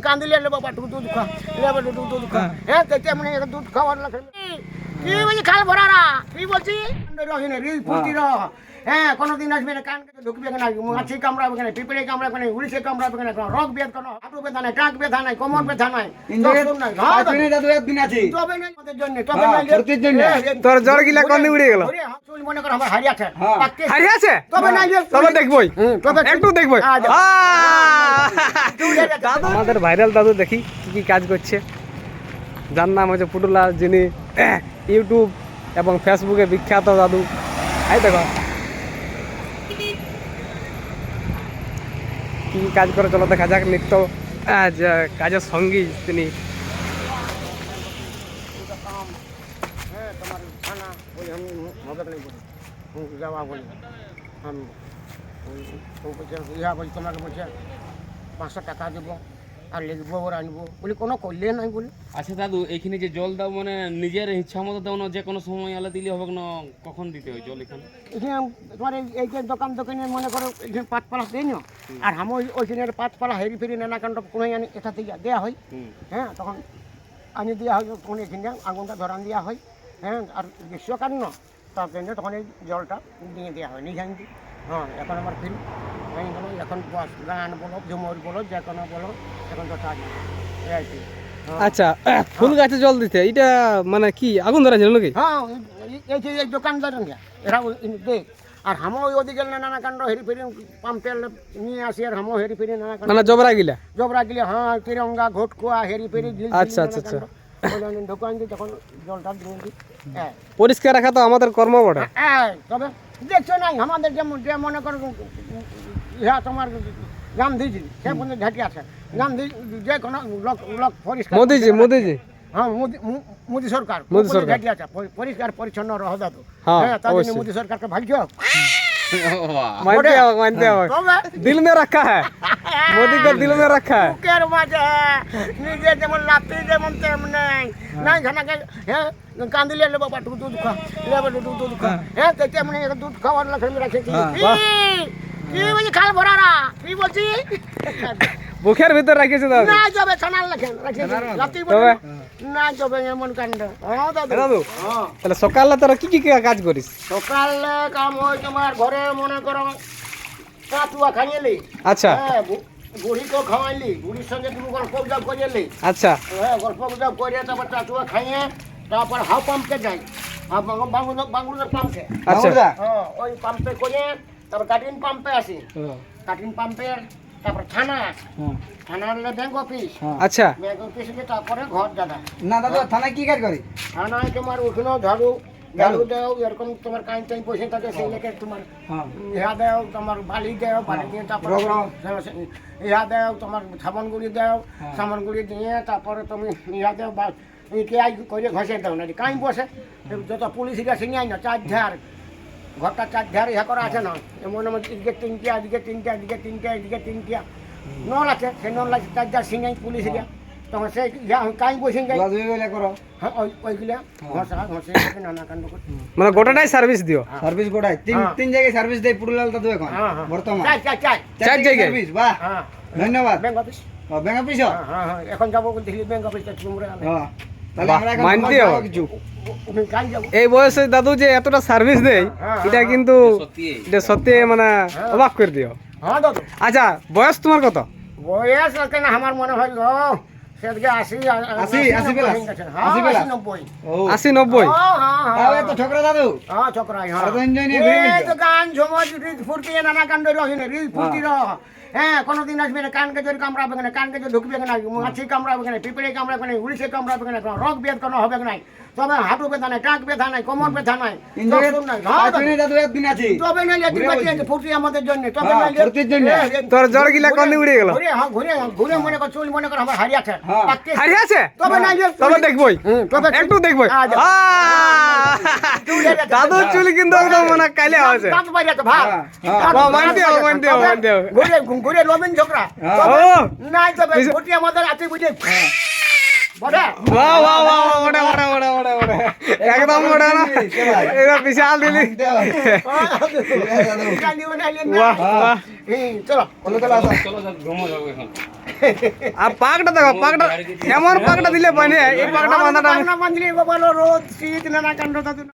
কান্দিলে বাবা একটু দুধ খা লে বাবা একটু দুধ খা হ্যাঁ। তেমনি দুধ খাওয়ার লাগে কি বলছি খাল ভরারা কি বলছি রহিনে রিল ফুটি র হ্যাঁ কোনোদিন আসবে না কান কেটে ঢুকবে না মাছি কামড়াবে না পিঁপড়ে কামড়াবে না উড়িষে কামড়াবে কোনো? রোগ বেদ কোনো? হাঁটু ব্যথা নাই টাক ব্যথা নাই কোমর ব্যথা নাই। তবে নাই আমাদের জন্য তবে নাই তোর জ্বর গিলা কন্দে উড়ে গেল? ওরে, হাত চুল মনে করো আমার হারিয়েছে পাক্কে তবে নাই তবে দেখবই। একটু দেখবই। আ, দেখো। দাদু আমাদের ভাইরাল দাদু দেখি কি কি কাজ করছে। যার নাম হচ্ছে পুটুলা যিনি ইউটিউব এবং ফেসবুকে বিখ্যাত দাদু। এই দেখো। কি কাজ করে চলো দেখা যাক নিত্য কাজের সঙ্গী তিনি হ্যাঁ পাঁচশো টাকা দেবো আর লিখব ওর আনব বলি কোনো করলে নাই বলি। আচ্ছা দাদু এখানে যে জল দাও মানে নিজের ইচ্ছা মতো দাও না যে কোনো সময় আলা দিলে হবে না কখন দিতে হয় জল এখানে? এখানে তোমার এই- যে দোকান দোকানে মনে করো এখানে পাতপালা দেয় না? আর আমি ওই ওইখানে পাতপালা হেরি ফেরি নানা কাণ্ড কোনো আনি এটা থেকে দেওয়া হয়। হ্যাঁ তখন আনি দেওয়া হয় তখন এখানে আগুনটা ধরান দেওয়া হয়। হ্যাঁ আর গ্রীষ্মকাল না। তার জন্য তখন এই জলটা দিয়ে দেওয়া হয় নিজে হ্যাঁ এখন আমার ফিল এখন বস গান বলো ঝুমুর বলো যে কোনো বলো এখন তো কাজ এই আর কি। হ্যাঁ। আচ্ছা ফুল গাছে জল দিতে এটা মানে কি আগুন ধরা ছিল নাকি? হ্যাঁ এই- যে দোকানদার এরা দেখ আর হামো ওই ওদিকে নানা কাণ্ড হেরি ফেরি পাম্পেল নিয়ে আসি আর হামো হেরি ফেরি নানা মানে জবরা গিলা? জবরা গিলে হ্যাঁ তিরঙ্গা ঘটকুয়া হেরি ফেরি আচ্ছা, আচ্ছা, আচ্ছা। দোকান দিয়ে তখন জলটা দিয়ে দিই হ্যাঁ। পরিষ্কার রাখা তো আমাদের কর্ম বটে। হ্যাঁ তবে দেখছ নাই আমাদের যেমন যে মনে করো ইহা তোমার গান্ধীজি সে পর্যন্ত ঝাঁকি আছে গান্ধী যে কোনো লোক লোক পরিষ্কার মোদিজি মোদিজি হ্যাঁ মোদি মো- মোদি সরকার মোদি ও বলে সরকার। ঝাঁকি আছে পরি- পরিষ্কার পরিচ্ছন্ন রহ দাদু হ্যাঁ, হ্যাঁ তার জন্য অবশ্যই। মোদি সরকারকে ভাগ্য মানতে হবে মানতে হবে তবে দিল में रखा है मोदी को दिल में रखा है বুকের মাঝে নিজে যেমন লাপি যেমন তেমন নাই ঘনাকে হ্যাঁ কান্দিলে লে বাবা একটু দুধ খা লে বাবা একটু দুধ খা হ্যাঁ তো তেমনি একটু দুধ খাওয়ার লাগে আমি রেখেছি কি কি বলছি খাল ভরারা? কি বলছি? বুকের ভিতর রাখিয়েছে দাদু। না যাবে ছানার লেখেন রেখেছি রাত্রি তবে? না যাবে এমন কাণ্ড। হ্যাঁ দাদু। দাদু হ্যাঁ। তাহলে সকালে তোরা কি কি কাজ করিস? সকালে কাম হয় তোমার ঘরে মনে করো কাটুয়া খাইয়েলি। আচ্ছা। হ্যাঁ বু- বুড়িকেও খাওয়াইলি বুড়ির সঙ্গে তুমি গল্প গুজব করিয়েলি। আচ্ছা। হ্যাঁ গল্প গুজব করে তারপর চাটুয়া খাইয়ে তারপর হাও পাম্পে যাই। হাও পাম্প- বাংলো বাংলোর পাম্পে। আচ্ছা। হ্যাঁ ওই পাম্পে করে তারপর কাটিন পাম্পে আসি। কাটিন পাম্পের তারপর থানা থানার হলে ব্যাংক অফিস আচ্ছা। ব্যাংক অফিস গিয়ে তারপরে ঘর দাদা। না দাদা থানায় কি কাজ করি? থানায় তোমার ওখানেও ঝাড়ু ঝাড়ু দেও এরকম তোমার কাইন টাইন বসে থাকে সেই লেগে তোমার হ্যাঁ। ইহা দেও তোমার বালি দেও বালি দিয়ে তারপরে। ইহা দেও তোমার সাবান গুঁড়ি দেও সাবান গুঁড়ি দিয়ে তারপরে তুমি ইহা দেও কে আই করে ঘষে দাও না কাই বসে। যত পুলিশরা সিঙে আই না চার ধার ঘরটা চার ধার ইহা করা আছে না? এমন এমন এদিকে তিনটে এদিকে তিনটে এদিকে তিনটে এদিকে তিনটে নল আছে সেই নল আছে চার ধার সিঙাই পুলিশরা তখন সেই ইহা কাই বসে যাই হ্যাঁ ওই ওইগুলা ঘষা ঘষে নানা কাণ্ড করে। মানে গোটাটাই সার্ভিস দিও? সার্ভিস গোটায় তিন হ্যাঁ। তিন জায়গায় সার্ভিস দেয় পুরুলাল দাদু এখন হ্যাঁ হ্যাঁ। বর্তমান। চাই চার জায়গায়? সার্ভিস বাহ। হ্যাঁ ধন্যবাদ। ব্যাংক অফিস ও, ব্যাংক অফিস হ্যাঁ হ্যাঁ হ্যাঁ। এখন যাব দিল্লি ব্যাংক অফিস তোমরা হ্যাঁ। এই বয়সে দাদু যে এতটা সার্ভিস দেয় হ্যাঁ, এটা কিন্তু সত্যি এটা সত্যি মানে অবাক করে দিও। হ্যাঁ আচ্ছা বয়স তোমার কত? বয়স কেন আমার মনে হয় আশি? হ্যাঁ নব্বই। হ্যাঁ হ্যাঁ। হ্যাঁ ঠকরা দাদু। হ্যাঁ। হ্যাঁ। তো গান ঝুমর ফুর্তি নানা কাণ্ড ফুর্তি রহ। হ্যাঁ কোনোদিন আসবে না কানকে যদি কামড়াবে না কানকে যদি ঢুকবে না মাছি কামড়াবে না পিঁপড়ে কামড়াবে না উড়িষে কামড়াবে না রোগ বেদ কোনো হবে না তবে হাঁটু ব্যথা নাই টাক ব্যথা নাই কোমর ব্যথা নাই হ্যাঁ দাদু একদিন আছি। তবে নইলে বসি। আছে ফুর্তি আমাদের জন্য তবে হ্যাঁ, নইলে এ, তোর জ্বর গিলা কন্দে উড়ে গেল? ঘুরে হ্যাঁ ঘুরে মনে কর চুল মনে কর আমার হারিয়েছে হ্যাঁ। পাক্কে হারিয়ে আছে? তবে নাই তবে দেখবই। একটু দেখবই। হ্যাঁ, দেখো। দাদুর চুলি কিন্তু একদম মানে হ্যাঁ, হ্যাঁ। দাঁত ও, মানতে হবে, মানতে হবে, মানতে হবে। ঘুরে ঘুরে লবেন ঝগড়া হ্যাঁ। তবে। নাই ফুটি আমাদের আছে বুঝে ওটা একদম বিশাল দিলি। আর পাকটা দেখো পাকটা এমন পাকটা দিলে পানি এই পাকটা বাঁধাটা রোদ শীত নানা কাণ্ড